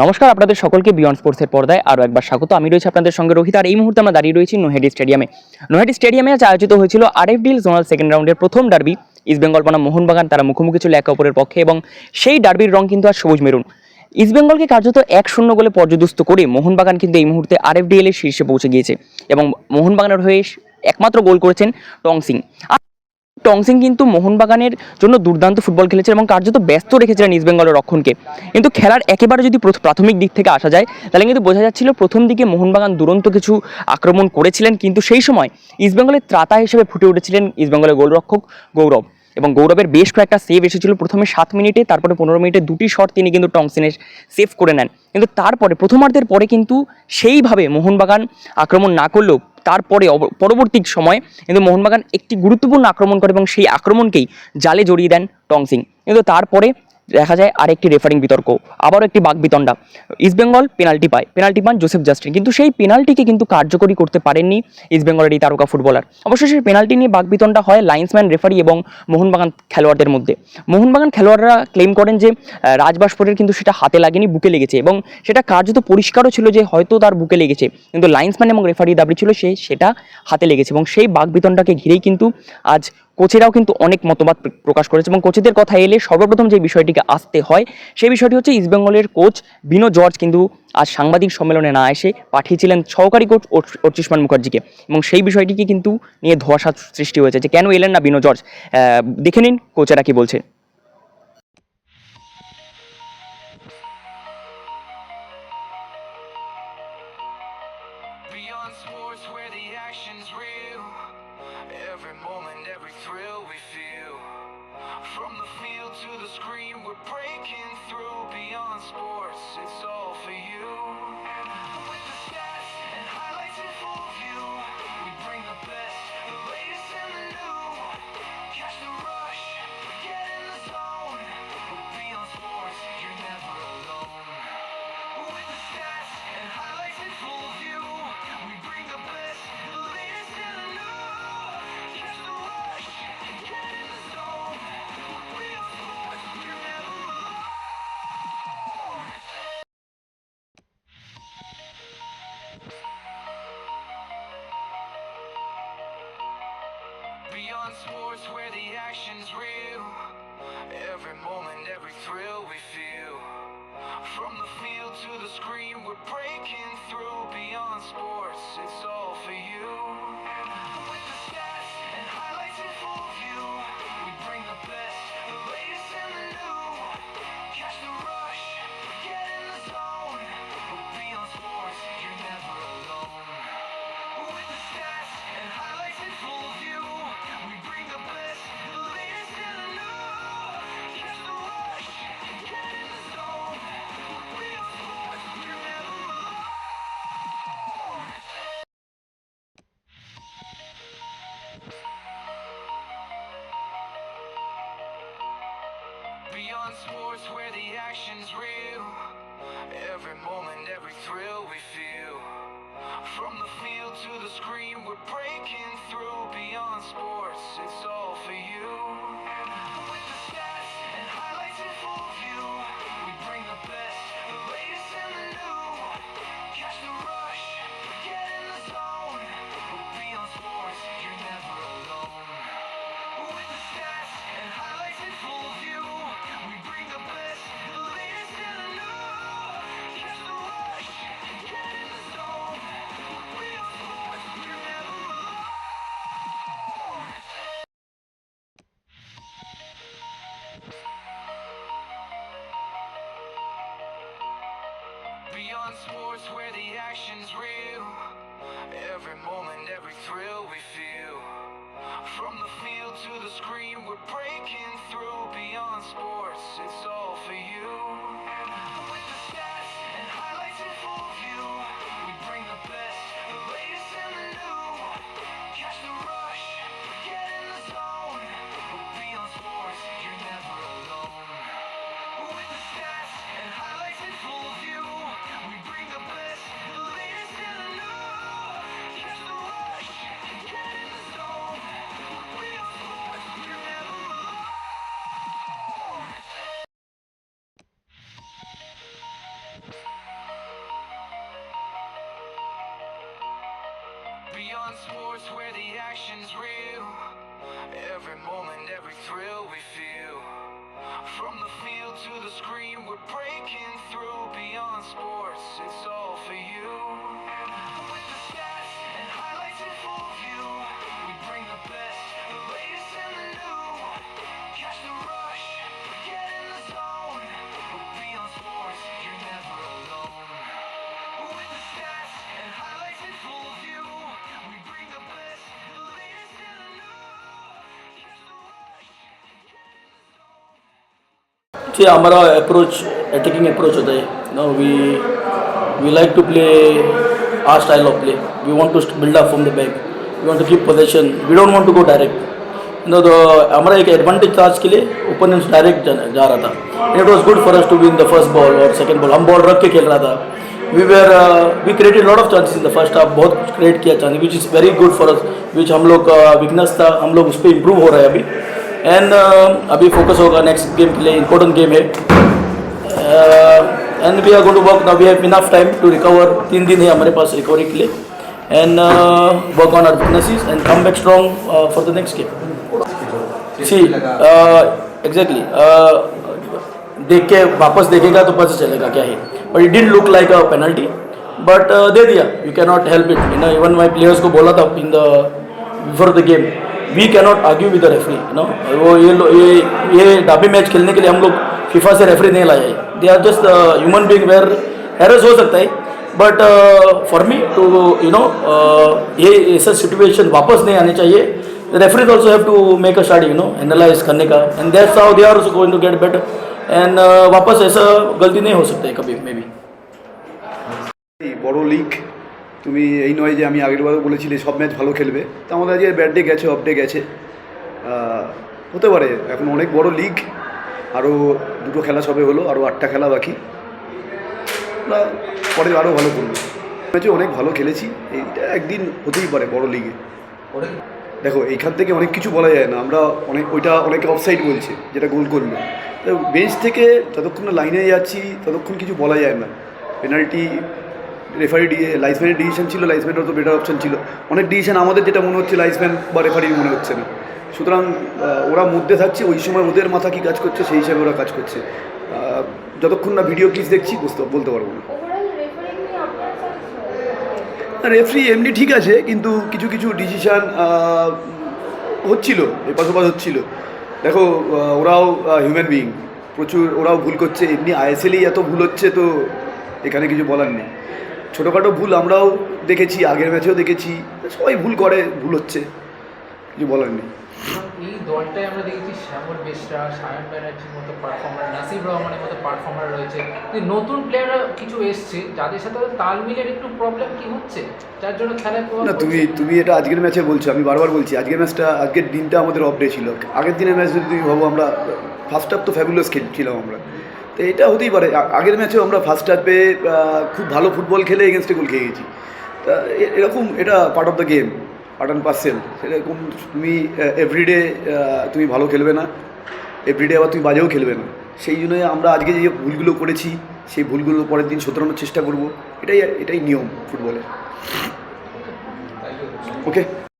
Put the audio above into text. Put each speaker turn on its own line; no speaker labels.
নমস্কার, আপনাদের সকলকে বিয়ন্ড স্পোর্টসের পর্দায় আরও একবার স্বাগত। আমি রয়েছি আপনাদের সঙ্গে রোহিত, আর এই মুহূর্তে আমরা দাঁড়িয়ে রয়েছি নোহেডি স্টেডিয়ামে নোহেডি স্টেডিয়ামে আজ আয়োজিত হয়েছিল আরএফডিএল জোনাল সেকেন্ড রাউন্ডের প্রথম ডার্বি ইস্টবেঙ্গল বনাম মোহনবাগান তারা মুখোমুখি ছিল একে অপরের পক্ষে, এবং সেই ডার্বির রং কিন্তু আর সবুজ মেরুন। ইস্টবেঙ্গলকে কার্যত এক শূন্য গোলে পর্যদস্ত করে মোহনবাগান কিন্তু এই মুহূর্তে আরএফডিএল এর শীর্ষে পৌঁছে গিয়েছে, এবং মোহনবাগানের হয়ে একমাত্র গোল করেছেন টং সিং আর টং সিং কিন্তু মোহনবাগানের জন্য দুর্দান্ত ফুটবল খেলেছে এবং কার্যত ব্যস্ত রেখেছিলেন ইস্ট বেঙ্গলের রক্ষণকে। কিন্তু খেলার একেবারে যদি প্রথ- প্রাথমিক দিক থেকে আসা যায়, তাহলে কিন্তু বোঝা যাচ্ছিল প্রথম দিকে মোহনবাগান দুরন্ত কিছু আক্রমণ করেছিলেন, কিন্তু সেই সময় ইস্টবেঙ্গলের ত্রাতা হিসেবে ফুটে উঠেছিলেন ইস্টবেঙ্গলের গোলরক্ষক গৌরব। এবং গৌরবের বেশ কয়েকটা সেভ এসেছিল। প্রথমে সাত মিনিটে, তারপরে পনেরো মিনিটে দুটি শট তিনি কিন্তু টংসিনের সেভ করে নেন। কিন্তু তারপরে, প্রথমার্ধের পরে কিন্তু সেইভাবে মোহনবাগান আক্রমণ না করলেও তারপরে পরবর্তী সময়ে কিন্তু মোহনবাগান একটি গুরুত্বপূর্ণ আক্রমণ করে এবং সেই আক্রমণকেই জালে জড়িয়ে দেন টংসিং। কিন্তু তারপরে দেখা যায় আরেকটি রেফারিং বিতর্ক, আবারও একটি বাঘ বাগবিতণ্ডা ইস্টবেঙ্গল পেনাল্টি পায়। পেনাল্টি পান জোসেফ জাস্টিন কিন্তু সেই পেনাল্টিকে কিন্তু কার্যকরী করতে পারেননি ইস্টবেঙ্গলের এই তারকা ফুটবলার অবশ্য সেই পেনাল্টি নিয়ে বাঘ বাগবিতণ্ডা হয় লাইন্সম্যান রেফারি এবং মোহনবাগান খেলোয়াড়দের মধ্যে। মোহনবাগান খেলোয়াড়রা ক্লেম করেন যে রাজবাসপুরের কিন্তু সেটা হাতে লাগেনি, বুকে লেগেছে এবং সেটা কার্যত পরিষ্কারও ছিল যে হয়তো তার বুকে লেগেছে। কিন্তু লাইন্সম্যান এবং রেফারি দাবি ছিল সে সেটা হাতে লেগেছে এবং সেই বাঘ বাগবিতণ্ডাকে ঘিরেই কিন্তু আজ কোচেরাও কিন্তু অনেক মতবাদ প্র- প্রকাশ করেছে এবং কোচেদের কথা এলে সর্বপ্রথম যে বিষয়টিকে আসতে হয়, সেই বিষয়টি হচ্ছে ইস্টবেঙ্গলের কোচ বিনো জর্জ কিন্তু আজ সাংবাদিক সম্মেলনে না এসে পাঠিয়েছিলেন সহকারী কোচ অর্চিষ্মান মুখার্জিকে এবং সেই বিষয়টিকে কিন্তু নিয়ে ধোয়াশা সৃষ্টি হয়েছে যে কেন এলেন না বিনো জর্জ? দেখে নিন কোচেরা কি বলছে।
Screen, we're breaking through. Beyond sports, it's all for you. To the screen, we're breaking through. Beyond sports, it's all for you. With the stats and highlights in full view, breaking through. Beyond sports, it's all for you. Action's real. Every moment, every thrill we feel. From the field to the screen, we're breaking through beyond
See, हमारा approach attacking approach होता है। No we we like to play our style of play we want to build up from the back we want to keep position we don't want to go direct no तो हमारा एक advantage था आज के लिए opponents direct जा, रहा था। It was good for us to win the first ball और सेकंड बॉल हम बॉल रख के खेल रहा था। We were we created lot of chances in the first half बहुत क्रिएट किया chance which is very good for us which हम लोग का वीकनेस था। हम लोग उस पर इम्प्रूव हो रहे हैं अभी। एंड अभी फोकस होगा नेक्स्ट गेम के लिए इंपॉर्टेंट गेम है। And we are going to work now we have enough time to recover तीन दिन है हमारे पास रिकवरी के लिए। And work on our weaknesses and come back strong for the next game see exactly देख के वापस देखेगा तो पता चलेगा क्या है। But it did look like a penalty but दे दिया। You can not help it you know even my players को बोला था in the before the game we can not argue with the referee no वो ये ये ये डाबी match खेलने के लिए हम लोग फीफा से रेफरी नहीं लाए they are just human being where errors हो सकता है but for me to you know ये ऐसा सिचुएशन वापस नहीं आने चाहिए। Referees also have to make a start you know analyse करने का and that's how they are also going to get better and वापस ऐसा गलती नहीं हो सकता है कभी मे बी
बड़ो लीग তুমি এই নয় যে আমি আগের বারও বলেছিলে সব ম্যাচ ভালো খেলবে। তা আমাদের আজকে ব্যাট ডে গেছে অফ ডে গেছে। হতে পারে, এখন অনেক বড় লিগ আরও দুটো খেলা সবে হলো আরও আটটা খেলা বাকি। আমরা পরে আরও ভালো করব। ম্যাচে অনেক ভালো খেলেছি, এইটা একদিন হতেই পারে বড় লিগে দেখো, এইখান থেকে অনেক কিছু বলা যায় না, আমরা অনেক, ওইটা অনেকে অফসাইড বলছে, যেটা গোল করল বেঞ্চ থেকে যতক্ষণ লাইনে যাচ্ছি, ততক্ষণ কিছু বলা যায় না। পেনাল্টি রেফারি ডি লাইসম্যানের ডিসিশন ছিল লাইসম্যানের তো বেটার অপশন ছিল। অনেক ডিসিশন আমাদের যেটা মনে হচ্ছে লাইসম্যান বা রেফারির মনে হচ্ছে না। সুতরাং ওরা মধ্যে থাকছে ওই সময় ওদের মাথা কী কাজ করছে সেই হিসাবে ওরা কাজ করছে। যতক্ষণ না ভিডিও ক্লিপ দেখছি বুঝতে বলতে পারব না।
রেফারিং
রেফারি এমনি ঠিক আছে কিন্তু কিছু কিছু ডিসিশান হচ্ছিল এপাশ ওপাশ হচ্ছিল। দেখো ওরাও হিউম্যান বিইং প্রচুর ওরাও ভুল করছে। এমনি আইএসএলই এত ভুল হচ্ছে তো এখানে কিছু বলার নেই। ছোটোখাটো ভুল আমরাও দেখেছি আগের ম্যাচেও দেখেছি। সবাই ভুল করে ভুল হচ্ছে। কিছু বলার নেই।
এই দলটায় আমরা দেখেছি শ্যামল বেশরা সায়ন ব্যানার্জির মতো পারফর্মার নাসির রহমানের মতো পারফর্মার রয়েছে। নতুন প্লেয়াররা কিছু এসছে যাদের সাথে তাল মিলের একটু প্রবলেম কি হচ্ছে? যার জন্য খেলায়
না তুমি তুমি এটা আজকের ম্যাচে বলছো আমি বারবার বলছি আজকের ম্যাচটা আজকের দিনটা আমাদের অফ ডে ছিল। আগের দিনের ম্যাচ যদি তুমি ভাবো আমরা ফার্স্ট হাফ তো ফ্যাবুলাস খেলছিলাম আমরা। তো এটা হতেই পারে। আগের ম্যাচেও আমরা ফার্স্ট হাফে খুব ভালো ফুটবল খেলে এগেনস্টে গোল খেয়ে গেছি। তা এরকম এটা part of the game part and parcel সেরকম তুমি এভরিডে তুমি ভালো খেলবে না এভরিডে আবার তুমি বাজেও খেলবে না। সেই জন্যই আমরা আজকে যে ভুলগুলো করেছি, সেই ভুলগুলো পরের দিন শোধরানোর চেষ্টা করব। এটাই এটাই নিয়ম ফুটবলের ওকে